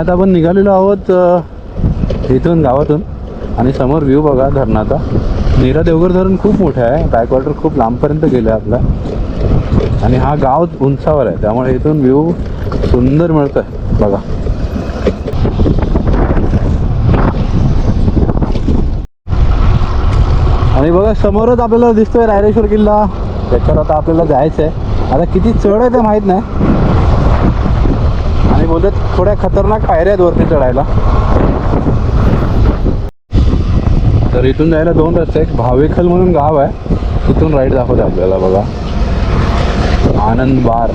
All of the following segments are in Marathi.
आता आपण निघालेलो आहोत इथून गावातून. आणि समोर व्ह्यू बघा धरणाचा. नीरा देवघर धरण खूप मोठं आहे. बॅकवॉटर खूप लांबपर्यंत गेलं आहे आपला. आणि हा गाव उंचावर आहे. त्यामुळे इथून व्ह्यू सुंदर मिळतं आहे बघा. आणि बघा समोरच आपल्याला दिसतोय रायरेश्वर किल्ला. त्याच्यावर आता आपल्याला जायचं आहे आता किती चढ आहे ते माहीत नाही. बोलत थोड्या खतरनाक पायऱ्या वरती चढायला. तर इथून जायला दोन रस्ते एक भावेखल म्हणून गाव आहे. तिथून राईट दाखवते आपल्याला बघा. आनंद बार.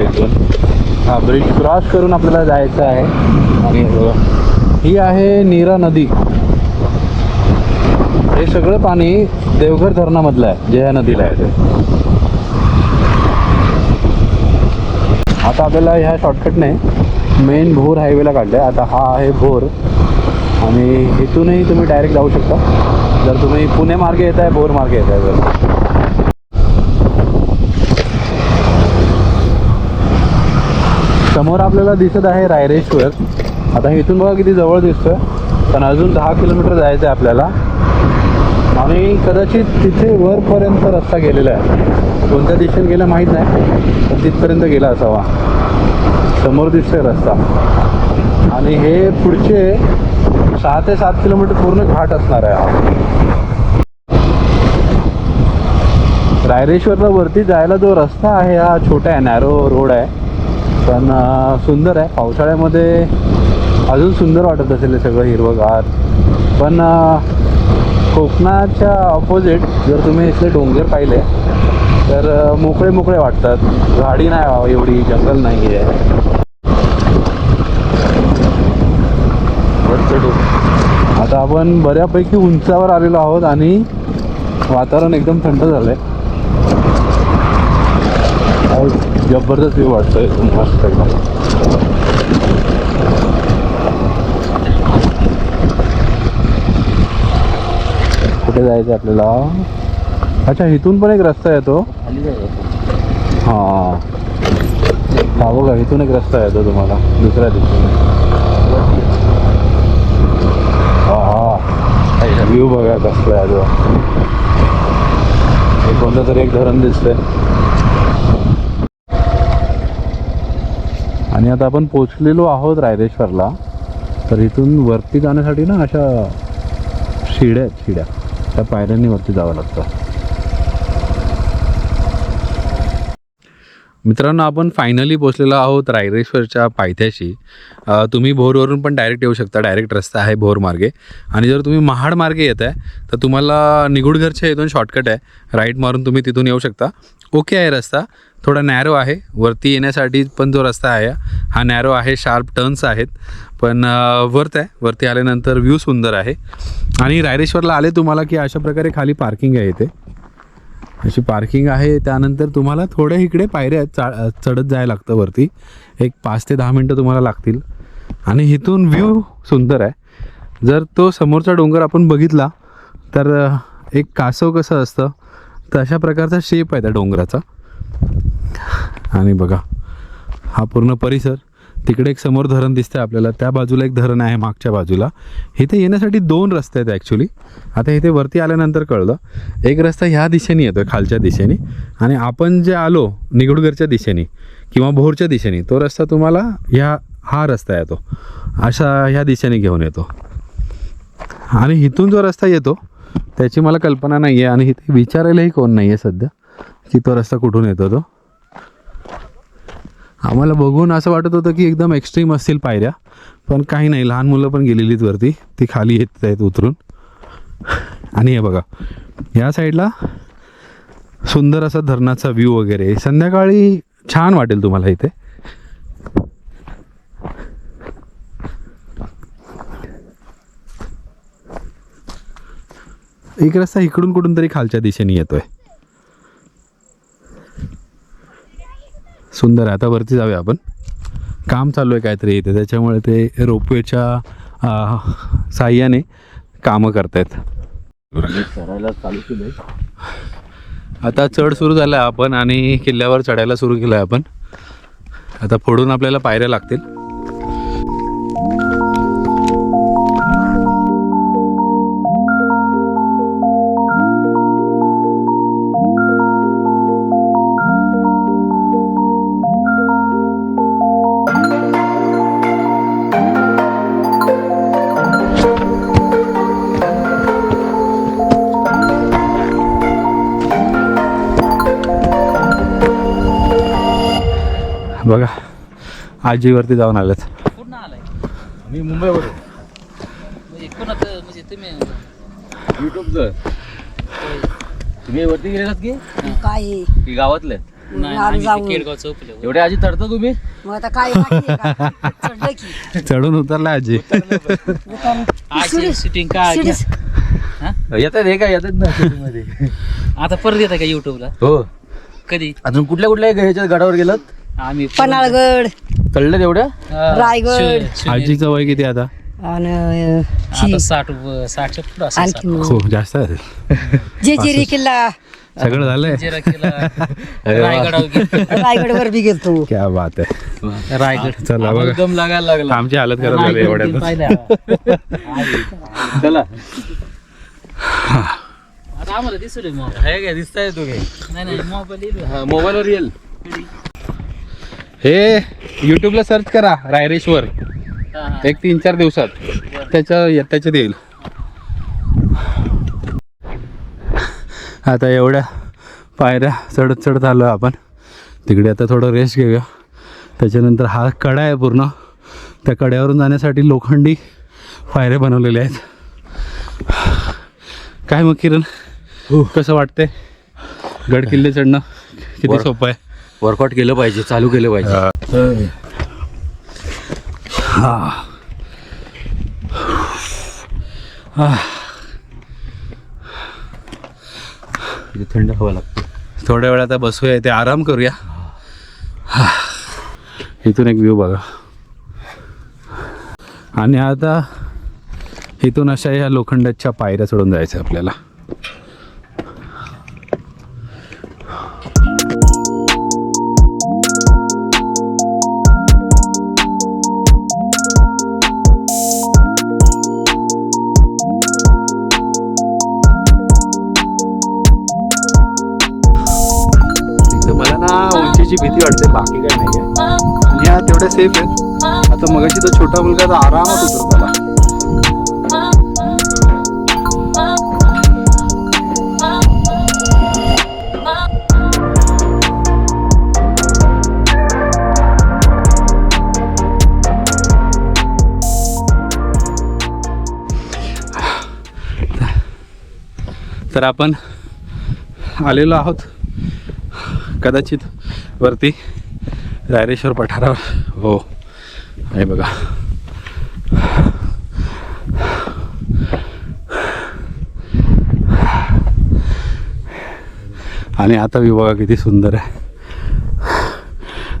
इथून. हा ब्रिज क्रॉस करून आपल्याला जायचं आहे. आणि बघा. ही आहे नीरा नदी. हे सगळं पाणी देवघर धरणामधलं आहे जे नदीला आहे ते. आता आपल्याला ह्या शॉर्टकटने मेन भोर हायवेला काढलं आहे आता हा आहे भोर. आणि इथूनही तुम्ही डायरेक्ट जाऊ शकता. जर तुम्ही पुणे मार्गे येत आहे भोर मार्गे येत आहे जर. समोर आपल्याला दिसत आहे रायरेश्वर. आता इथून बघा किती जवळ दिसतोय. पण अजून दहा किलोमीटर जायचं आहे आपल्याला. आणि कदाचित तिथे वरपर्यंत रस्ता गेलेला आहे. कोणत्या दिशेने गेला माहीत नाही पण तिथपर्यंत गेला असावा. समोर दिसतोय रस्ता. आणि हे पुढचे सहा ते सात किलोमीटर पूर्ण घाट असणार आहे हा. रायरेश्वरला वरती जायला जो रस्ता आहे हा छोटा आहे नॅरो रोड आहे. पण सुंदर आहे. पावसाळ्यामध्ये अजून सुंदर वाटत असेल हे सगळं हिरवंगार. पण कोकणाच्या ऑपोजिट जर तुम्ही इथले डोंगर पाहिले तर मोकळे मोकळे वाटतात. झाडी नाही एवढी जंगल नाही आहे आता आपण बऱ्यापैकी उंचावर आलेलो आहोत आणि वातावरण एकदम थंड झालं आहे जबरदस्त व्यू वाटतोय. मस्त एकदम. कुठे जायचं आपल्याला? अच्छा इथून पण एक रस्ता येतो हां. हा बघा इथून एक रस्ता येतो तुम्हाला दुसऱ्या दिवशी व्ह्यू बघा कसला आहे तो. हे कोणतं तरी एक धरण दिसतंय. आणि आता आपण पोचलेलो आहोत रायरेश्वरला. तर इथून वरती जाण्यासाठी ना अशा शिड्या आहेत शिड्या. त्या पायऱ्यांनी वरती जावं लागतं. मित्रांनो आपण फायनली पोचलेलो आहोत रायरेश्वरच्या पायथ्याशी. तुम्ही भोरवरून पण डायरेक्ट येऊ शकता डायरेक्ट रस्ता आहे भोर मार्गे. आणि जर तुम्ही महाड मार्गे येत आहे तर तुम्हाला निगुडघरच्या इथून शॉर्टकट आहे. राईट मारून तुम्ही तिथून येऊ शकता. ओके आहे रस्ता. थोडा नॅरो आहे. वरती येण्यासाठी पण जो रस्ता आहे हा नॅरो आहे. शार्प टर्न्स आहेत. पण वरत आहे. वरती आल्यानंतर व्ह्यू सुंदर आहे. आणि रायरेश्वरला आले तुम्हाला की अशा प्रकारे खाली पार्किंग आहे इथे. अशी पार्किंग आहे. त्यानंतर तुम्हाला थोड्या इकडे पायऱ्या आहेत. चा चढत जायला लागतं वरती. एक पाच ते दहा मिनटं तुम्हाला लागतील. आणि इथून व्ह्यू सुंदर आहे. जर तो समोरचा डोंगर आपण बघितला तर एक कासव कसं असतं तर अशा प्रकारचा शेप आहे त्या डोंगराचा. आणि बघा हा पूर्ण परिसर. तिकडे एक समोर धरण दिसतंय आपल्याला. त्या बाजूला एक धरण आहे मागच्या बाजूला. इथे येण्यासाठी दोन रस्ते आहेत ॲक्च्युली आता इथे वरती आल्यानंतर कळलं. एक रस्ता ह्या दिशेने येतो खालच्या दिशेने. आणि आपण जे आलो निगुडगरच्या दिशेने किंवा भोरच्या दिशेने तो रस्ता तुम्हाला ह्या हा रस्ता येतो. अशा ह्या दिशेने घेऊन येतो. आणि इथून जो रस्ता येतो त्याची मला कल्पना नाही आहे आणि इथे विचारायलाही कोण नाही आहे सध्या की तो रस्ता कुठून येतो तो. आम्हाला बघून असं वाटत होतं की एकदम एक्स्ट्रीम असतील पायऱ्या पण काही नाही. लहान मुलं पण गेलेलीत वरती. ती खाली येत आहेत उतरून. आणि हे बघा या साईडला सुंदर असा धरणाचा व्ह्यू वगैरे. संध्याकाळी छान वाटेल तुम्हाला इथे. एक रस्ता इकडून कुठून तरी खालच्या दिशेने येतोय. सुंदर आहे. आता वरती जाऊया आपण. काम चालू आहे काहीतरी इथे. त्याच्यामुळे ते रोपवेच्या साह्याने कामं करतायत. आता चढ सुरू झाला आहे आपण आणि किल्ल्यावर चढायला सुरू केलं आहे आपण. आता फोडून आपल्याला पायऱ्या लागतील. बघा. आजीवरती जाऊन आलेत. पूर्ण आलाय? मी मुंबईवर म्हणजे कोणाचं म्हणजे तुम्ही? युट्यूबचं. तुम्ही वरती गेलेलात की? काय? की गावातले? नाही आम्ही आम्ही जाऊन. ते केडगाव चौकले एवढे आजी तरता तुम्ही? मग आता काय बाकी आहे का? चढलं की. चढून उतरला आजी. आजची सिटिंग काय शिडीस- येतात हे काय येतात ना मध्ये आता परत येत का युट्यूबला हो. कधी? अजून कुठल्या कुठल्या ह्याच्यात गडावर गेलात? आम्ही पन्हाळगड. कळलं तेवढ्या हा, रायगड. आजीचं वय किती आता? आणि ही आता साठ व- साठच्या पुढं असेल आणखी साठ. खूप जास्त आहे. जेजुरी किल्ला. सगळं झालंय? जिरा किल्ला. रायगडावर गेलो. रायगडवर बी गेलतो. क्या बात आहे. रायगड. चला बघा. दम लागायला लागला. आमची हालत करत झाली रायगड एवढ्यातच. पाहिलं. चला. आता आम्हाला दिसू दे मोबाईल हे काय दिसताय तू काय नाही नाही मोबाईल येईल मोबाईलवर येईल. हे युट्यूबला सर्च करा रायरेश्वर. एक तीन चार दिवसात. त्याच्या त्याच्यात येईल. आता एवढ्या पायऱ्या चढत चढत आलो आपण. तिकडे आता थोडं रेस्ट घेऊया. त्याच्यानंतर हा कडा आहे पूर्ण. त्या कड्यावरून जाण्यासाठी लोखंडी पायऱ्या बनवलेल्या आहेत. काय मग किरण? कसं वाटतंय? गड किल्ले चढणं किती सोपं आहे? वर्कआउट केलं पाहिजे चालू केलं पाहिजे. इथे थंड हवा लागते. थोड्या वेळ आता बसूया ते आराम करूया. हा. इथून एक व्ह्यू बघा. आणि आता इथून अशा या लोखंडाच्या पायऱ्या चढून जायचं आपल्याला. उंचीची भीती बाकी काय नाही आहे आणि तेवढ्या सेफ आहेत. आता मगाशी तो छोटा मुलगा तर आरामात होतो त्याला तर आपण आलेलो आहोत. कदाचित वरती रायरेश्वर पठारावर हो. आहे बघा. आणि आता विभागा किती सुंदर आहे.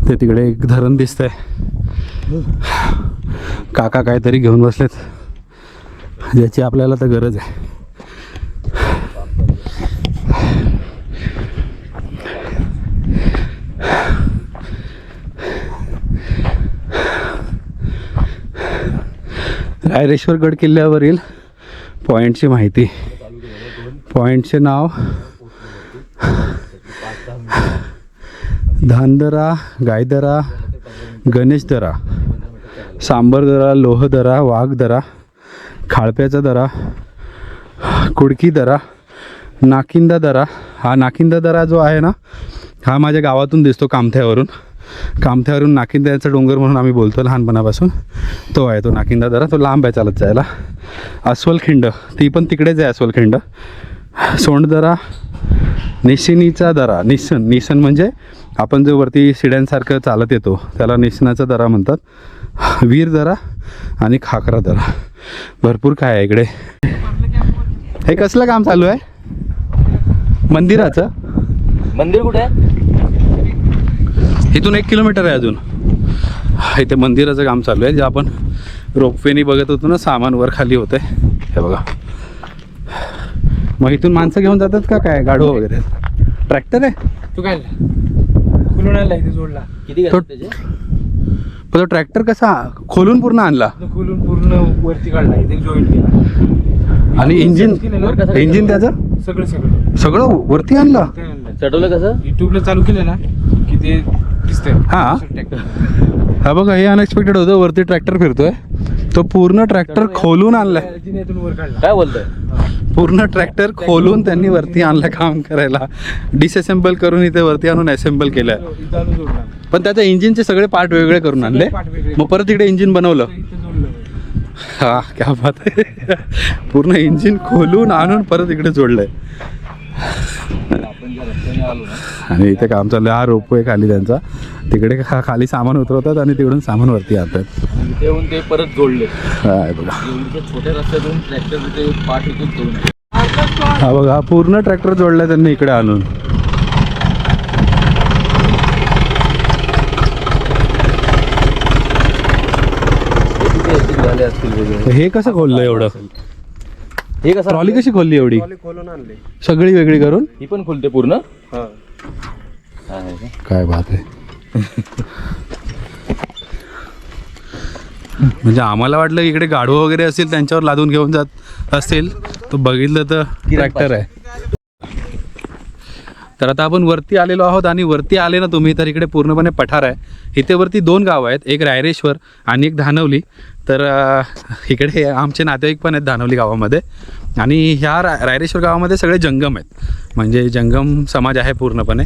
ते तिकडे एक धरण दिसतंय. काका काहीतरी घेऊन बसलेत. ज्याची आपल्याला तर गरज आहे. गायरेश्वर गड किल्ल्यावरील पॉईंटची माहिती. पॉईंटचे नाव धानदरा गायदरा गणेशदरा सांबरदरा लोहदरा वाघदरा खाळप्याचा दरा कुडकी दरा नाकिंदा दरा. हा नाकिंदा दरा जो आहे ना हा माझ्या गावातून दिसतो कामथ्यावरून. कामथ्यावरून नाकिंद्याचा डोंगर म्हणून आम्ही बोलतो लहानपणापासून. तो आहे तो नाकिंदा दरा तो लांब आहे चालत जायला. अस्वलखिंड ती पण तिकडेच आहे अस्वलखिंड. सोंडदरा निशिनीचा दरा निसन निसन म्हणजे आपण जो वरती शिड्यांसारखं चालत येतो त्याला निसनाचा दरा म्हणतात. वीर दरा आणि खाकरा दरा. भरपूर काय आहे इकडे. हे कसलं काम चालू आहे? मंदिराचं? मंदिर कुठे आहे? इथून एक किलोमीटर आहे अजून. इथे मंदिराचं काम चालू आहे जे आपण रोपवेनी बघत होतो ना सामान वर खाली होतंय. हे बघा. मग इथून माणसं घेऊन जातात का काय? गाडू वगैरे? ट्रॅक्टर आहे? तू काय खुलून आला इथे जोडला किती पण तो ट्रॅक्टर कसा खोलून पूर्ण आणला? तो खुलून पूर्ण वरती काढला इथे जॉईन केला. आणि इंजिन इंजिन त्याचं? सगळं सगळं. सगळं वरती आणलं? आणलं. चढवलं कसं? युट्यूबला चालू केलं ना की ते दिसतंय. हा. हा बघा हे अनएक्सपेक्टेड होतं. वरती ट्रॅक्टर फिरतोय. तो पूर्ण ट्रॅक्टर खोलून आणलाय. काय बोलतोय? पूर्ण ट्रॅक्टर खोलून त्यांनी वरती आणलं काम करायला. डिसअसेंबल करून इथे वरती आणून असेंबल केलं इथं आणून जोडला. पण त्याच्या इंजिनचे सगळे पार्ट वेगळे करून आणले. मग परत इकडे इंजिन बनवलं. हा क्या बात आहे. पूर्ण इंजिन खोलून आणून परत इकडे जोडलंय. आणि इथे काम चाललं हा रोपवे खाली त्यांचा. तिकडे खा खाली सामान उतरवतात आणि तिकडून सामान वरती आणतात. ते येऊन ते परत जोडले. हा बघा. एवढे छोट्या रस्त्यातून ट्रॅक्टर ते पाठ इथून घेऊन हा बघा हा पूर्ण ट्रॅक्टर जोडलाय त्यांनी इकडे आणून. हे कसं खोललं एवढं? हे कसं ट्रॉली कशी खोलली एवढी? ट्रॉली खोलून आणले. सगळी वेगळी करून? ही पण खुलते पूर्ण? हा? काय बात आहे. म्हणजे आम्हाला वाटलं इकडे गाढवं वगैरे असतील त्यांच्यावर लादून घेऊन जात असतील. तो बघितलं तर ट्रॅक्टर आहे. तर आता आपण वरती आलेलो आहोत आणि वरती आले ना तुम्ही तर इकडे पूर्णपणे पठार आहे. इथे वरती दोन गावं आहेत एक रायरेश्वर आणि एक धानवली. तर इकडे आमचे नातेवाईक पण आहेत धानवली गावामध्ये. आणि ह्या रा रायरेश्वर गावामध्ये सगळे जंगम आहेत. म्हणजे जंगम समाज आहे पूर्णपणे.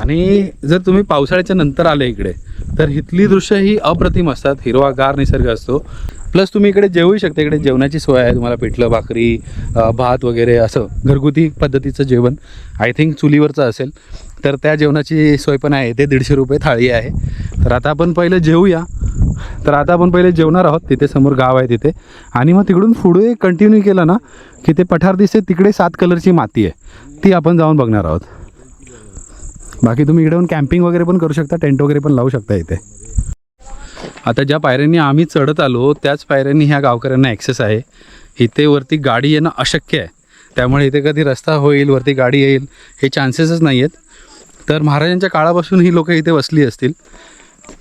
आणि जर तुम्ही पावसाळ्याच्या नंतर आले इकडे तर इथली दृश्य ही अप्रतिम असतात. हिरवागार निसर्ग असतो. प्लस तुम्ही इकडे जेवूही शकता. इकडे जेवणाची सोय आहे. तुम्हाला पिठलं भाकरी भात वगैरे असं घरगुती पद्धतीचं जेवण आय थिंक चुलीवरचं असेल. तर त्या जेवणाची सोय पण आहे. ते दीडशे रुपये थाळी आहे. तर आता आपण पहिले जेवूया. तर आता आपण पहिले जेवणार आहोत. तिथे समोर गाव आहे तिथे. आणि मग तिकडून पुढे कंटिन्यू केलं ना की ते पठार दिसते तिकडे सात कलरची माती आहे. ती आपण जाऊन बघणार आहोत. बाकी तुम्ही इकडे येऊन कॅम्पिंग वगैरे पण करू शकता टेंट वगैरे पण लावू शकता इथे. आता ज्या पायऱ्यांनी आम्ही चढत आलो त्याच पायऱ्यांनी ह्या गावकऱ्यांना ॲक्सेस आहे. इथे वरती गाडी येणं अशक्य आहे. त्यामुळे इथे कधी रस्ता होईल वरती गाडी येईल हे चान्सेसच नाही आहेत तर महाराजांच्या काळापासून ही लोकं इथे वसली असतील.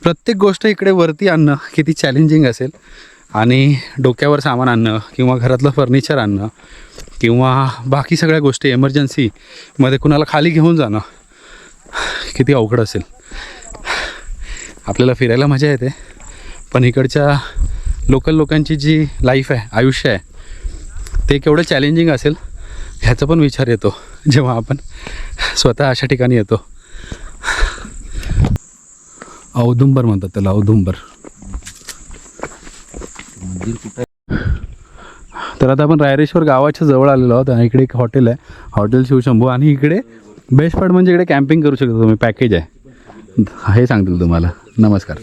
प्रत्येक गोष्ट इकडे वरती आणणं किती चॅलेंजिंग असेल. आणि डोक्यावर सामान आणणं किंवा घरातलं फर्निचर आणणं किंवा बाकी सगळ्या गोष्टी एमर्जन्सीमध्ये कुणाला खाली घेऊन जाणं किती अवघड असेल. आपल्याला फिरायला मजा येते. पण इकडच्या लोकल लोकांची जी लाईफ आहे आयुष्य आहे ते केवढं चॅलेंजिंग असेल ह्याचा पण विचार येतो. जेव्हा आपण स्वतः अशा ठिकाणी येतो. औदुंबर म्हणतात त्याला औदुंबर. तर आता आपण रायरेश्वर गावाच्या जवळ आलेलो आहोत आणि इकडे एक हॉटेल आहे हॉटेल शिवशंभू. आणि इकडे बेस्ट पार्ट म्हणजे इकडे कॅम्पिंग करू शकता तुम्ही पॅकेज आहे. हे सांगतील तुम्हाला. नमस्कार.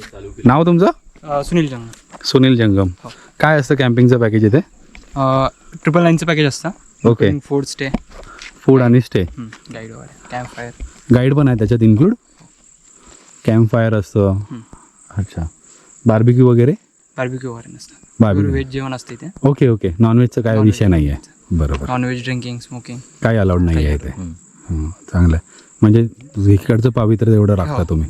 नाव तुमचं? सुनील जंग सुनील जंगम. काय असतं कॅम्पिंगचं पॅकेज इथे? ट्रिपल नाईनचं पॅकेज असतं. ओके. फूड स्टे फूड आणि स्टे गाईड वगैरे. कॅम्प फायर गाईड पण आहे त्याच्यात इन्क्लूड कॅम्प फायर असतं अच्छा. बार्बिक्यू वगैरे? बार्बिक्यू वगैरे नसतं. Barbecue. व्हेज जेवण असतं इथे. Okay okay. नॉनव्हेजचा काय विषय नाही आहे बरोबर. नॉनव्हेज ड्रिंकिंग स्मोकिंग काय अलाउड नाही आहे इथे. हं, चांगलं आहे म्हणजे इकडचं पावित्र्य एवढं राखता हो, तुम्ही.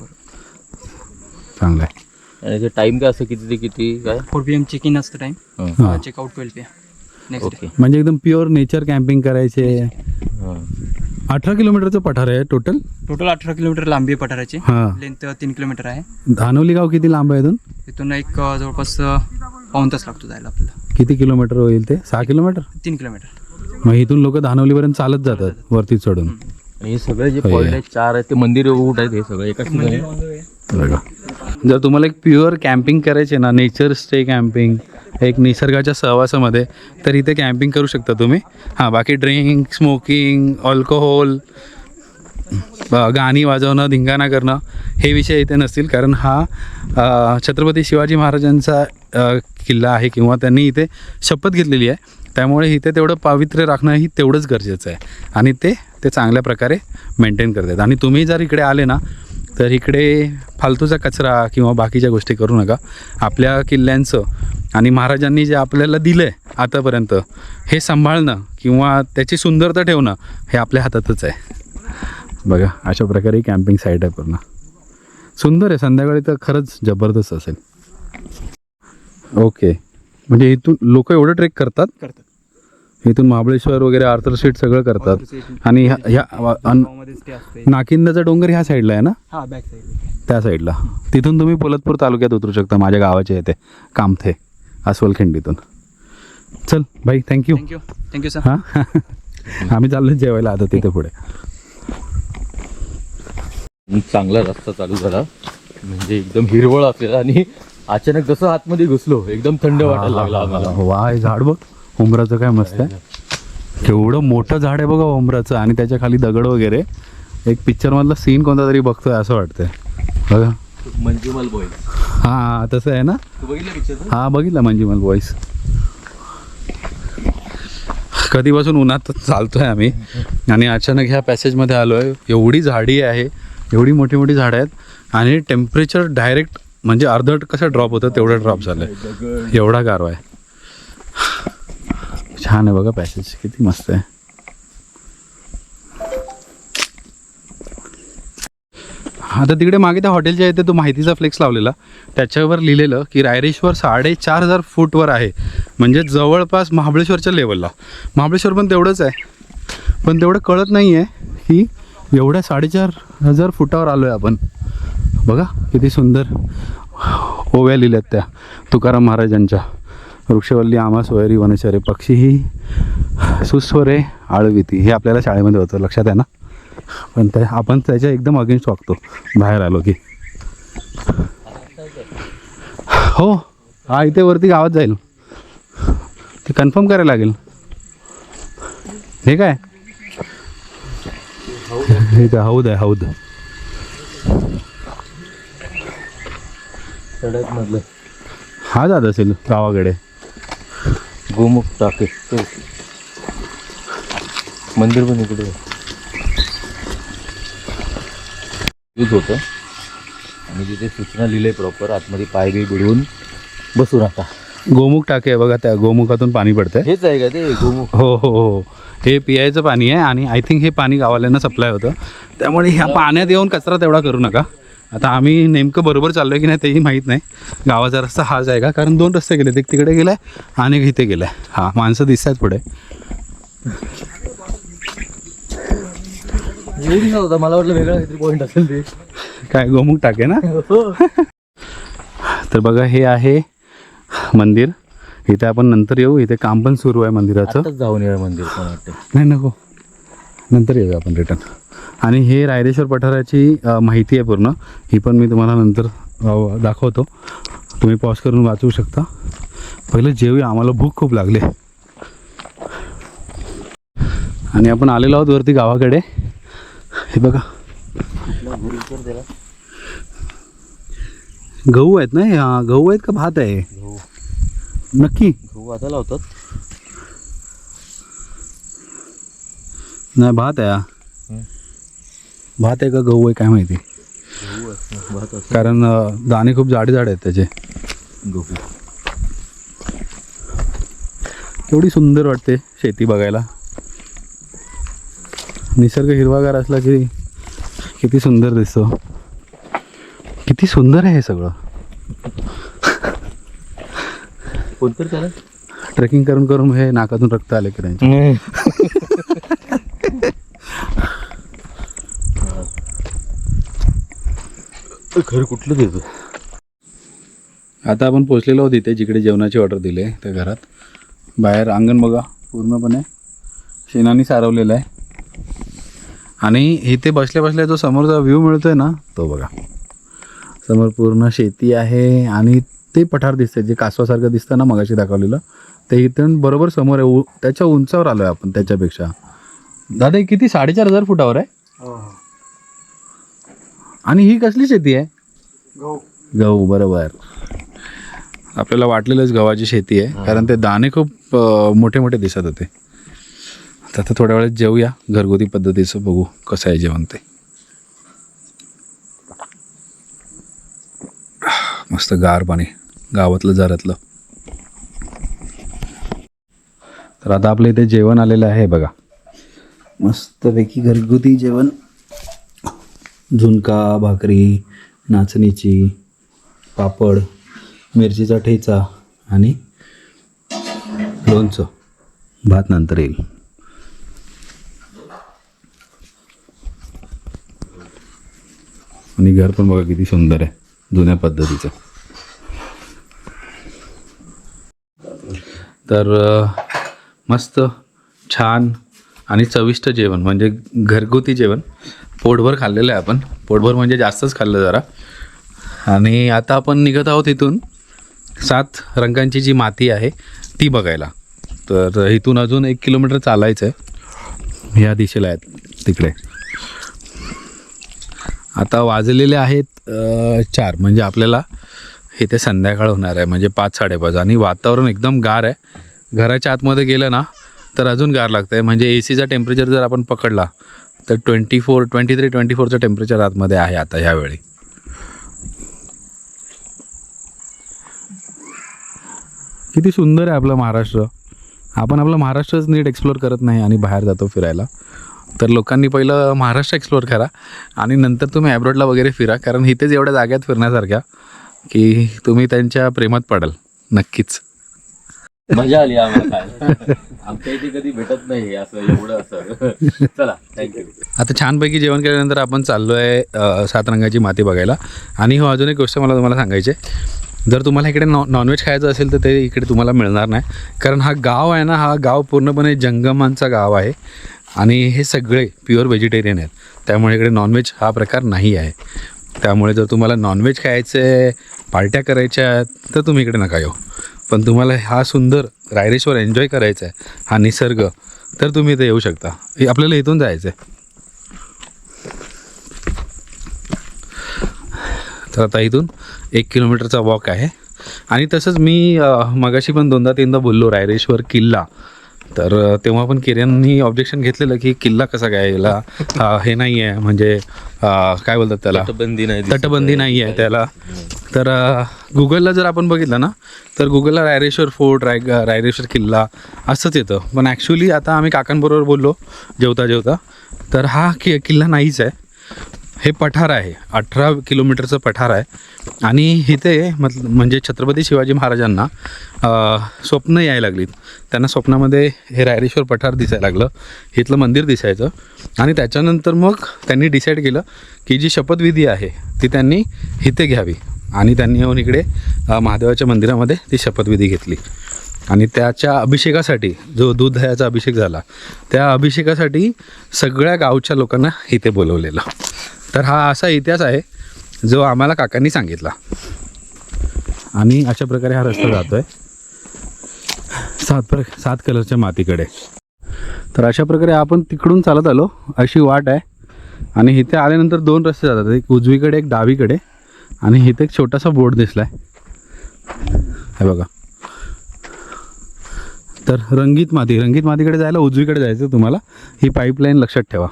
चांगलं आहे आणि टाइम काय असं किती ते किती? काय? Four P M check in असतं टाईम हां. Checkout twelve P next okay म्हणजे एकदम प्युअर नेचर कॅम्पिंग करायचे. अठरा किलोमीटरचं पठार आहे टोटल टोटल अठरा किलोमीटर लांबी आहे पठाराची. हां. लेंथ तीन किलोमीटर आहे. धानोली गाव किती लांब आहे इथून इथून एक जवळपास अं, पाऊण तास लागतो जायला आपल्याला. किती किलोमीटर होईल ते? सहा किलोमीटर? तीन किलोमीटर. मग इथून लोक धानोलीपर्यंत चालत जातात वरती चढून. आणि हे सगळे जे पॉईंट या. आहेत चार आहेत ते मंदिर कुठे आहेत हे सगळं एकाच बघा. जर तुम्हाला एक प्युअर कॅम्पिंग करायचे ना नेचर स्टे कॅम्पिंग एक निसर्गाच्या सहवासामध्ये तर इथे कॅम्पिंग करू शकता तुम्ही. हां बाकी ड्रिंक स्मोकिंग अल्कोहोल गाणी वाजवणं धिंगाणा करणं हे विषय इथे नसतील. कारण हा छत्रपती शिवाजी महाराजांचा किल्ला आहे किंवा त्यांनी इथे शपथ घेतलेली आहे. त्यामुळे इथे तेवढं पावित्र्य राखणं ही तेवढंच गरजेचं आहे. आणि ते ते चांगल्या प्रकारे मेंटेन करतात. आणि तुम्ही जर इकडे आले ना तर इकडे फालतूचा कचरा किंवा बाकीच्या गोष्टी करू नका. आपल्या किल्ल्यांचं आणि महाराजांनी जे आपल्याला दिलं आहे आतापर्यंत हे सांभाळणं किंवा त्याची सुंदरता ठेवणं हे आपल्या हातातच आहे. बघा अशा प्रकारे कॅम्पिंग साईट आहे पूर्ण. सुंदर आहे. संध्याकाळी तर खरंच जबरदस्त असेल. ओके. म्हणजे इथून लोक एवढं ट्रेक करतात? करतात. इथून महाबळेश्वर वगैरे आर्थर सीट सगळं करतात. आणि ह्या ह्या अन- स्टे असते. नाकिंदाचा डोंगर ह्या साईडला आहे ना? हा बॅक साईड त्या साईडला तिथून तुम्ही पोलतपूर तालुक्यात उतरू शकता. माझ्या गावाच्या इथे कामथे. अस्वलखिंडीतून. चल भाई थँक्यू थँक्यू थँक्यू सर हां? आम्ही चाललो जेवायला आता तिथे पुढे. चांगला रस्ता चालू झाला. म्हणजे एकदम हिरवळ असलेला आणि अचानक जसं आतमध्ये घुसलो एकदम थंड वाटायला लागला आम्हाला. वा हे झाड बघ. उमराचं काय मस्त आहे. केवढं मोठं झाड आहे बघा उमराचं आणि त्याच्याखाली दगड वगैरे. एक पिक्चर मधला सीन कोणता तरी बघतोय असं वाटतंय. बघा. मंजुमल बॉय हा तसं आहे ना? बघितलं पिक्चर हा बघितला मंजिमल बॉईस कधीपासून उन्हात चालतोय आम्ही. आणि अचानक ह्या पॅसेजमध्ये आलो आहे एवढी झाडी आहे. एवढी मोठी मोठी झाडं आहेत. आणि टेम्परेचर डायरेक्ट म्हणजे अर्धट कसं ड्रॉप होतं तेवढं ड्रॉप झालं आहे एवढा गारवा आहे. छान आहे बघा पॅसेज किती मस्त आहे. आता तिकडे मागे त्या हॉटेलच्या इथे तो माहितीचा फ्लेक्स लावलेला. त्याच्यावर लिहिलेलं की रायरेश्वर साडेचार हजार फूटवर आहे. म्हणजे जवळपास महाबळेश्वरच्या लेवलला महाबळेश्वर पण तेवढंच आहे. पण तेवढं कळत नाही आहे की एवढ्या साडेचार हजार फुटावर आलो आहे आपण. बघा किती सुंदर ओव्या लिहिल्यात त्या तुकाराम महाराजांच्या. वृक्षवल्ली आमा सोयरी वनचरे पक्षी ही सुस्वरे आळविती हे आपल्याला शाळेमध्ये होतं लक्षात आहे ना? पण त्या आपण त्याच्या एकदम अगेन्स्ट वागतो बाहेर आलो की. हो हा इथे वरती गावात जाईल. ते कन्फर्म करायला लागेल. हे काय? हे काय हौद आहे हौद. हा जात असेल गावाकडे. गोमुख टाके. मंदिर पण इकडे. यूज होतं. आणि तिथे सूचना लिहिले प्रॉपर आतमध्ये पाय बी बुडवून बसू नका. गोमुख टाके आहे बघा त्या गोमुखातून पाणी पडतंय. हेच आहे का ते? गोमुख. हो हो हो. हे पियायचं पाणी आहे आणि आय थिंक हे पाणी गावाल्यांना सप्लाय होतं. त्यामुळे ह्या पाण्यात येऊन कचरा तेवढा करू नका. आता आम्ही नेमकं बरोबर चाललो आहे की नाही तेही माहीत नाही. गावाचा रस्ता हाच आहे का? कारण दोन रस्ते गेले. एक तिकडे गेलाय आणि एक इथे गेलाय. हा माणसं दिसत आहेत पुढे. नव्हता मला वाटलं वेगळा काहीतरी पॉईंट असेल ते. काय गोमुख टाके ना? तर बघा हे आहे मंदिर. इथे आपण नंतर येऊ. इथे काम पण सुरू आहे मंदिराचं. जाऊन या मंदिर नाही नको. नंतर येऊया आपण रिटर्न आणि हे रायरेश्वर पठाराची माहिती आहे पूर्ण. ही पण मी तुम्हाला नंतर दाखवतो. तुम्ही पॉज करून वाचू शकता. पहिलं जेवूया आम्हाला भूक खूप लागली. आणि आपण आलेलो आहोत वरती गावाकडे. हे बघा. गहू आहेत ना हे? गहू आहेत का भात आहे? नक्की? गहू आता लावतात. नाही भात आहे. भात आहे का गहू आहे काय माहिती? कारण दाणे खूप जाडे जाड आहेत त्याचे. गहू. केवढी सुंदर वाटते शेती बघायला. निसर्ग हिरवागार असला की किती सुंदर दिसतो. किती सुंदर आहे हे सगळं. कोणतरी त्याला? ट्रेकिंग करून करून हे नाकातून रक्त आले की घर कुठलं देतो? आता आपण पोचलेलो आहोत इथे जिकडे जेवणाची ऑर्डर दिली आहे त्या घरात. बाहेर अंगण बघा पूर्णपणे शेणाने सारवलेलं आहे. आणि इथे बसल्या बसल्या जो समोरचा व्ह्यू मिळतोय ना तो बघा. समोर पूर्ण शेती आहे आणि ते पठार दिसते जे कासवासारखं दिसतं ना मगाशी दाखवलेलं ते इथून बरोबर समोर आहे. उ- त्याच्या उंचावर आलो आहे आपण त्याच्यापेक्षा. दादा हे किती? साडेचार हजार फुटावर आहे? आणि ही कसली शेती आहे? गहू बरोबर. आपल्याला वाटलेलंच गव्हाची शेती आहे कारण ते दाणे खूप मोठे मोठे दिसत होते. तर आता थोड्या वेळात जेवूया घरगुती पद्धतीचं बघू कसं आहे जेवण ते. मस्त गार पाणी गावातलं जरातलं. तर आता आपल्या इथे जेवण आलेलं आहे बघा. मस्तपैकी घरगुती जेवण. झुणका भाकरी नाचणीची पापड मिरचीचा ठेचा आणि लोणचं. भात नंतर येईल. आणि घर पण बघा किती सुंदर आहे जुन्या पद्धतीचं. तर मस्त छान आणि चविष्ट जेवण म्हणजे घरगुती जेवण. पोटभर खाल्लेलं आहे आपण. पोटभर म्हणजे जास्तच खाल्लं जरा. आणि आता आपण निघत आहोत इथून सात रंगांची जी माती आहे ती बघायला. तर इथून अजून एक किलोमीटर चालायचं आहे ह्या दिशेला आहेत तिकडे. आता वाजलेले आहेत चार. म्हणजे आपल्याला इथे संध्याकाळ होणार आहे. म्हणजे पाच साडेपाच. आणि वातावरण एकदम गार आहे. घराच्या आतमध्ये गेलं ना तर अजून गार लागतं आहे म्हणजे ए सीचा टेम्परेचर जर आपण पकडला तर twenty four twenty three twenty फोरचं temperature आतमध्ये आहे आता ह्यावेळी. किती सुंदर आहे आपलं महाराष्ट्र. आपण आपलं महाराष्ट्रच नीट एक्सप्लोअर करत नाही आणि बाहेर जातो फिरायला. तर लोकांनी पहिलं महाराष्ट्र एक्सप्लोअर करा आणि नंतर तुम्ही ॲब्रॉडला वगैरे फिरा कारण इथेच एवढ्या जाग्यात फिरण्यासारख्या की तुम्ही त्यांच्या प्रेमात पडाल नक्कीच. मजा आली आम्हाला काय आमच्या इथे कधी भेटत नाही असं एवढं असं. चला थँक्यू आता छानपैकी जेवण केल्यानंतर आपण चाललो आहे अ, सात रंगाची माती बघायला. आणि हो अजून एक गोष्ट मला तुम्हाला सांगायची आहे. जर तुम्हाला इकडे नॉ नॉनव्हेज खायचं असेल तर ते इकडे तुम्हाला मिळणार नाही. कारण हा गाव आहे ना हा गाव पूर्णपणे जंगमांचा गाव आहे. आणि हे सगळे प्युअर व्हेजिटेरियन आहेत. त्यामुळे इकडे नॉनव्हेज हा प्रकार नाही आहे. त्यामुळे जर तुम्हाला नॉनव्हेज खायचं आहे पार्ट्या करायच्या आहेत तर तुम्ही इकडे नका येऊ. पण तुम्हाला हा सुंदर रायरेश्वर एन्जॉय करायचा आहे हा निसर्ग तर तुम्ही इथे येऊ शकता. आपल्याला इथून जायचं आहे तर आता इथून एक किलोमीटरचा वॉक आहे. आणि तसंच मी मगाशी पण दोनदा तीनदा बोललो रायरेश्वर किल्ला. तर तेव्हा पण किऱ्यांनी ऑब्जेक्शन घेतलेलं की किल्ला कसा काय याला? अ, हे नाही आहे म्हणजे अ, काय बोलतात त्याला? तटबंदी नाही दिसत तटबंदी नाही आहे त्याला. तर अ, गुगलला जर आपण बघितलं ना तर गुगलला रायरेश्वर फोर्ट राय रायरेश्वर किल्ला असंच येतं. पण ॲक्च्युली आता आम्ही काकांबरोबर बोललो जेवता जेवता तर हा कि किल्ला नाहीच आहे. हे पठार आहे. अठरा किलोमीटरचं पठार आहे. आणि इथे मत म्हणजे छत्रपती शिवाजी महाराजांना स्वप्न यायला लागलीत. त्यांना स्वप्नामध्ये हे रायरेश्वर पठार दिसायला लागलं. इथलं मंदिर दिसायचं. आणि त्याच्यानंतर मग त्यांनी डिसाईड केलं की जी शपथविधी आहे ती त्यांनी इथे घ्यावी. आणि त्यांनी येऊन इकडे महादेवाच्या मंदिरामध्ये ती शपथविधी घेतली. आणि त्याच्या अभिषेकासाठी जो दूध दह्याचा अभिषेक झाला त्या अभिषेकासाठी सगळ्या गावच्या लोकांना इथे बोलवलेलं. तर हा असा इतिहास आहे जो आम्हाला काकांनी सांगितला. आणि अशा प्रकारे हा रस्ता जातो आहे सात प्र सात कलरच्या मातीकडे. तर अशा प्रकारे आपण तिकडून चालत आलो. अशी वाट आहे. आणि इथे आल्यानंतर दोन रस्ते जातात. एक उजवीकडे एक डावीकडे. आणि इथे एक छोटासा बोर्ड दिसला आहे हे बघा. तर रंगीत माती रंगीत मातीकडे जायला उजवीकडे जायचं तुम्हाला. ही पाईपलाईन लक्षात ठेवा.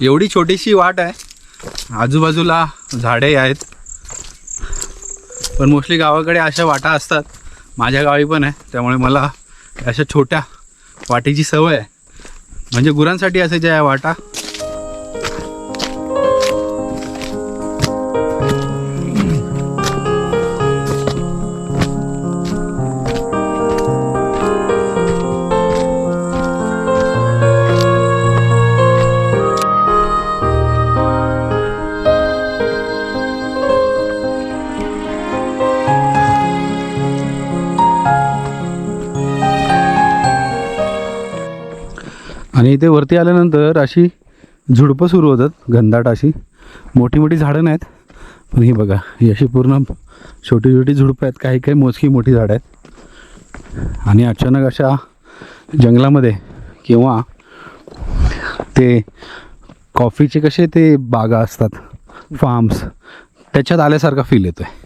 एवढी छोटीशी वाट आहे. आजूबाजूला झाडे आहेत. पण मोस्टली गावाकडे अशा वाटा असतात. माझ्या गावी पण आहे. त्यामुळे मला अशा छोट्या वाटेची सवय आहे. म्हणजे गुरांसाठी असायच्या या वाटा. इथे वरती आल्यानंतर अशी झुडपं सुरू होतात घनदाट अशी. मोठी मोठी झाडं नाहीत पण ही बघा ही अशी पूर्ण छोटी छोटी झुडपं आहेत काही काही मोजकी मोठी झाडं आहेत. आणि अचानक अशा जंगलामध्ये किंवा ते कॉफीचे कसे ते बागा असतात फार्म्स त्याच्यात आल्यासारखा फील येतो आहे